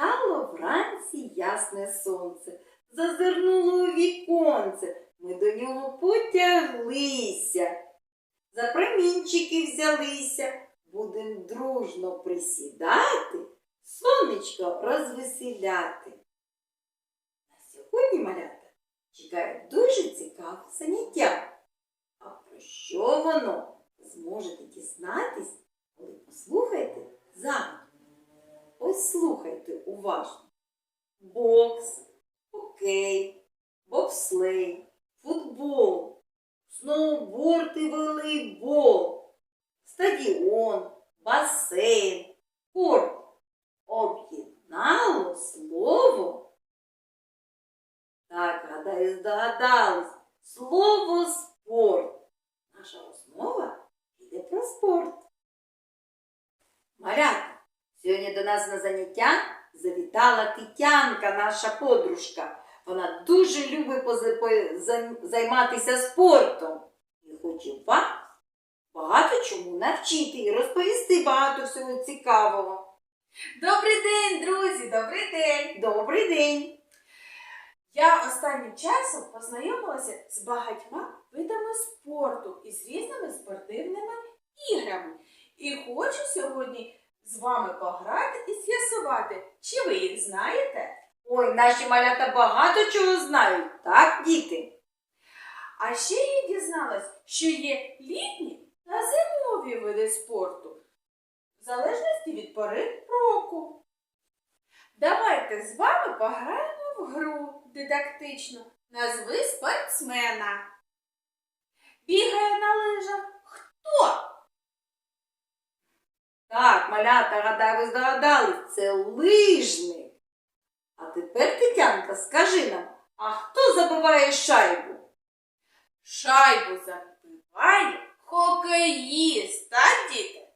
Стало вранці ясне сонце, зазирнуло у віконце, ми до нього потяглися. За промінчики взялися, будем дружно присідати, сонечко розвеселяти. На сьогодні, малята, чекає дуже цікаве заняття. А про що воно зможете дізнатись, коли послухаєте загадку. Ось слухайте уважно. Бокс, хокей, бобслей, футбол, сноуборд і волейбол, стадіон, басейн, корт. Об'єднало слово. Так, гадаю, здогадались. Слово спорт. Наша основа йде про спорт. Малята, сьогодні до нас на заняття завітала Тетянка, наша подружка. Вона дуже любить займатися спортом і хоче вам багато чому навчити і розповісти багато всього цікавого. Добрий день, друзі! Добрий день! Добрий день! Я останнім часом познайомилася з багатьма видами спорту і з різними спортивними іграми. І хочу сьогодні з вами пограти і з'ясувати, чи ви їх знаєте. Ой, наші малята багато чого знають, так, діти? А ще я дізналась, що є літні та зимові види спорту, в залежності від пори року. Давайте з вами пограємо в гру дидактичну. Назви спортсмена. Бігає на лижах. Хто? Так, малята, гадаю, ви здогадались, це лижник. А тепер, Тетянка, скажи нам, а хто забиває шайбу? Шайбу забиває хокеїст, так, діти?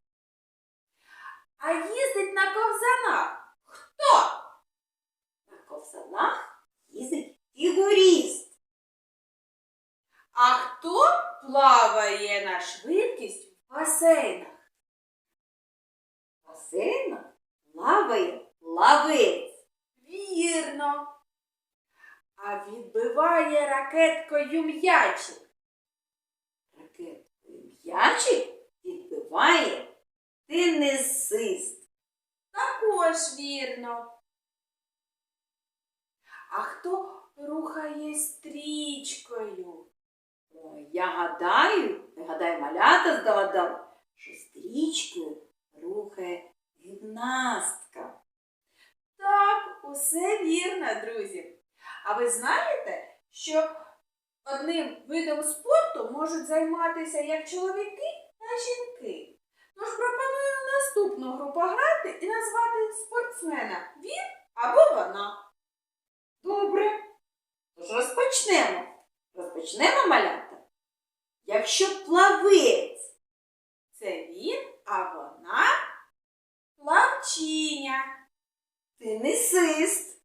А їздить на ковзанах. Хто? На ковзанах їздить фігуріст. А хто плаває на швидкість в басейнах? В басейнах плаває плавець. Вірно. А відбиває ракеткою м'ячик. Ракеткою м'ячик відбиває тенісист. Також вірно. А хто рухає стрічкою? Ой, я гадаю, я гадаю, малята здогадали, що стрічкою рухає гімнастка. Так, усе вірно, друзі. А ви знаєте, що одним видом спорту можуть займатися як чоловіки та жінки? Тож пропоную наступну гру пограти і назвати спортсмена він або вона. Добре. Тож розпочнемо. Розпочнемо малята. Якщо плавець, Це він, а вона тенісист,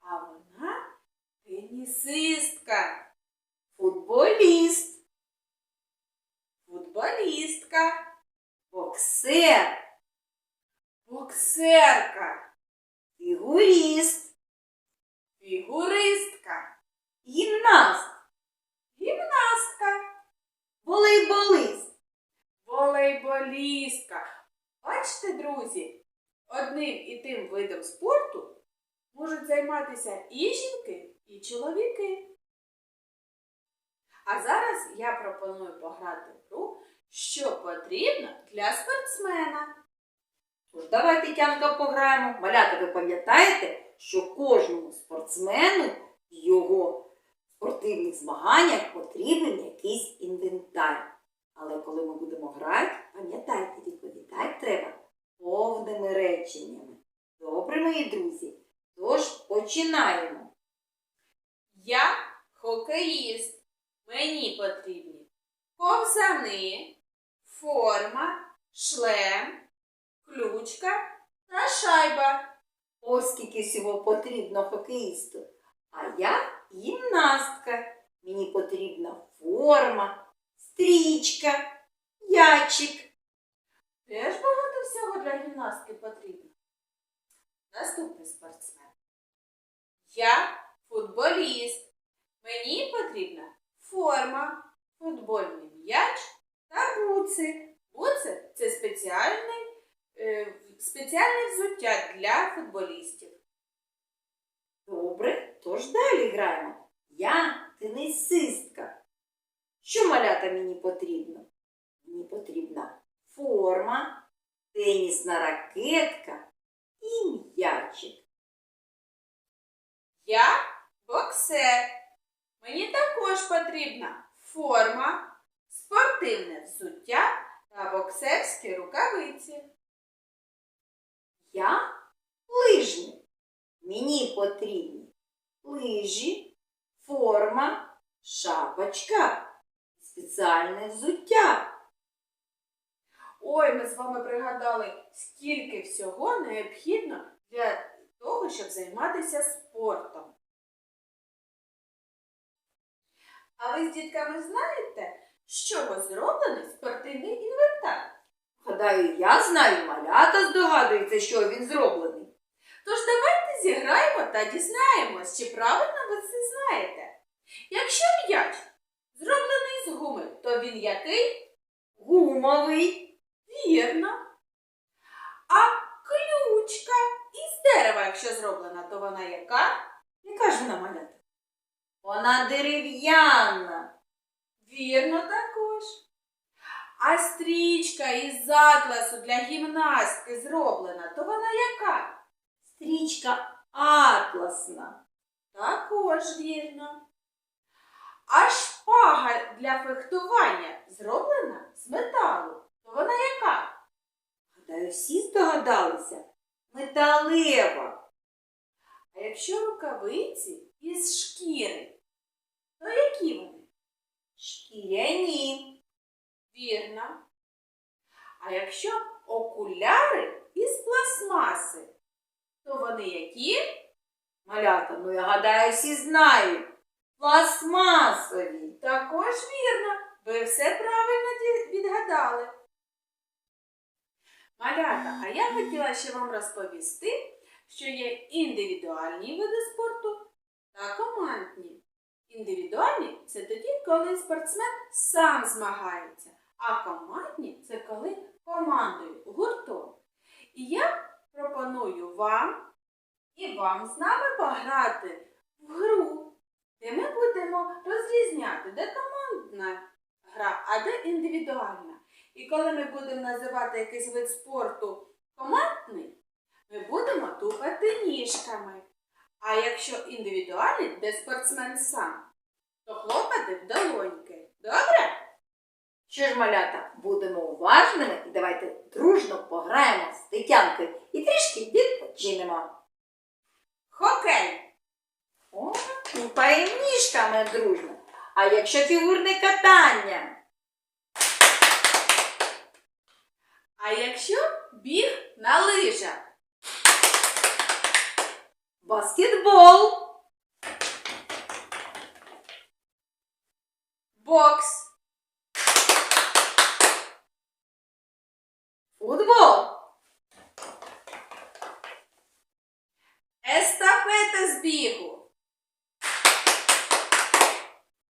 а вона тенісистка, футболіст, футболістка, боксер, боксерка, фігуріст, фігуристка, гімнаст, гімнастка, волейболист. волейболістка. Бачите, друзі, одним і тим видом спорту можуть займатися і жінки, і чоловіки. А зараз я пропоную пограти в гру, що потрібно для спортсмена. Тож давайте, Тянка, пограємо. Малята, ви пам'ятаєте, що кожному спортсмену в його спортивних змаганнях потрібен якийсь інвентар. Але коли ми будемо грати, пам'ятайте, відповідати треба повними реченнями. Добре, мої друзі? Тож починаємо. Я хокеїст. Мені потрібні ковзани, форма, шлем, ключка та шайба. Ось скільки всього потрібно хокеїсту. А я гімнастка. Мені потрібна форма, стрічка, ячик. Теж багато всього для гімнастки потрібно. наступний спортсмен. Я футболіст. Мені потрібна форма, футбольний м'яч та буци. Буци це спеціальний, е, спеціальне взуття для футболістів. Добре, тож далі граємо. Я тенісистка. Що малята мені потрібно? Мені потрібна форма, тенісна ракетка і м'ячик. Я боксер. Мені також потрібна форма, спортивне взуття та боксерські рукавиці. Я лижник. Мені потрібні лижі, форма, шапочка, спеціальне взуття. Ой, ми з вами пригадали, скільки всього необхідно для того, щоб займатися спортом. А ви з дітками знаєте, з чого зроблений спортивний інвентар? Гадаю, я знаю, малята здогадується, що він зроблений. Тож давайте зіграємо та дізнаємось, чи правильно ви це знаєте. Якщо м'яч зроблений з гуми, то він який? Гумовий, Вірно. А ключка із дерева, якщо зроблена, то вона яка? яка ж вона малята? Вона дерев'яна. Вірно також. А стрічка із атласу для гімнастки зроблена, то вона яка? Стрічка атласна. Також вірно. А шпага для фехтування зроблена з металу, то вона яка? Гадаю, всі здогадалися. Металева. А якщо рукавиці із шкіри, то які вони? Шкіряні. Вірно. А якщо окуляри із пластмаси, то вони які? Малята, ну я гадаю, всі знають. Пластмасові. Також вірно. Ви все правильно відгадали. Малята, а я хотіла ще вам розповісти, що є індивідуальні види спорту та командні. Індивідуальні це тоді, коли спортсмен сам змагається, а командні це коли командою, гуртом. І я пропоную вам і вам з нами пограти в гру, де ми будемо розрізняти, де командна гра, а де індивідуальна. І коли ми будемо називати якийсь вид спорту командний, ми будемо тупати ніжками. А якщо індивідуальний, де спортсмен сам, то хлопати в долоньки. Добре? Що ж, малята, будемо уважними і давайте дружно пограємо з Тетянкою і трішки відпочинемо. Хокей! О, тупаємо ніжками дружно. А якщо фігурне катання? А якщо біг на лижах? Баскетбол, Бокс, футбол, естафета з бігу,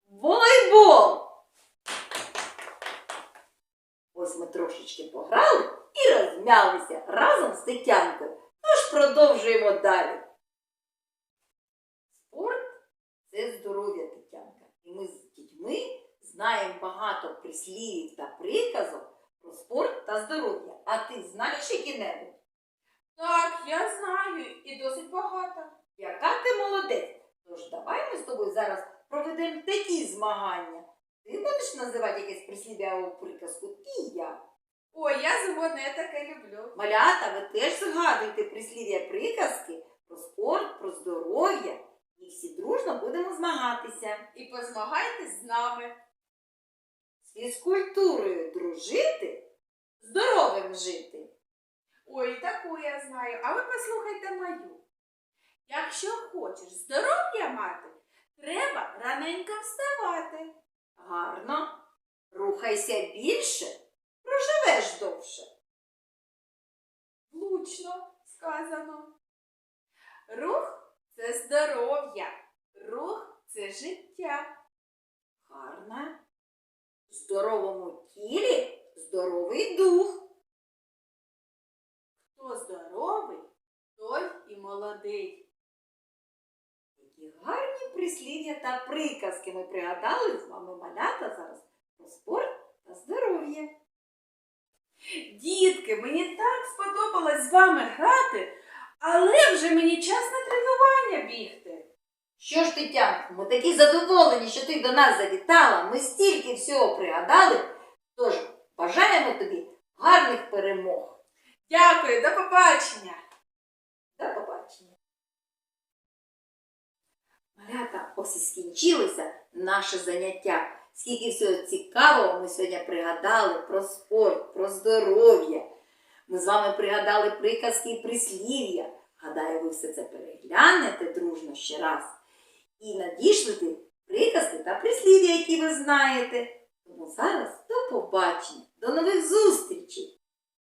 волейбол. Ось ми трошечки пограли розмялися разом з Тетянкою. Тож продовжуємо далі. Спорт це здоров'я Тетянка. І ми з дітьми знаємо багато прислівів та приказок про спорт та здоров'я. А ти знаєш які-небудь? Так, я знаю, і досить багато. Яка ти молодець? Тож давай ми з тобою зараз проведемо такі змагання. Ти будеш називати якесь прислів'я або приказку, і я. Ой, я я таке люблю. Малята, ви теж згадуйте прислів'я приказки про спорт, про здоров'я. І всі дружно будемо змагатися. І позмагайтесь з нами. З фізкультурою дружити, здоровим жити. Ой, таку я знаю. А ви послухайте мою. Якщо хочеш здоров'я мати, треба раненько вставати. Гарно. Рухайся більше, теж довше. Влучно сказано. Рух це здоров'я. Рух це життя. Гарно. В здоровому тілі здоровий дух. Хто здоровий, той і молодий. Які гарні прислів'я та приказки ми пригадали з вами малята зараз про спорт та здоров'я. Дітки, мені так сподобалось з вами грати, але вже мені час на тренування бігти. Що ж, Тетянко, ми такі задоволені, що ти до нас завітала. Ми стільки всього пригадали. Тож бажаємо тобі гарних перемог. Дякую, до побачення! До побачення. Малята, ось і скінчилося наше заняття. Скільки всього цікавого ми сьогодні пригадали про спорт, про здоров'я. Ми з вами пригадали приказки і прислів'я. Гадаю, ви все це переглянете дружно ще раз. І надішлите приказки та прислів'я, які ви знаєте. Тому зараз до побачення, до нових зустрічей!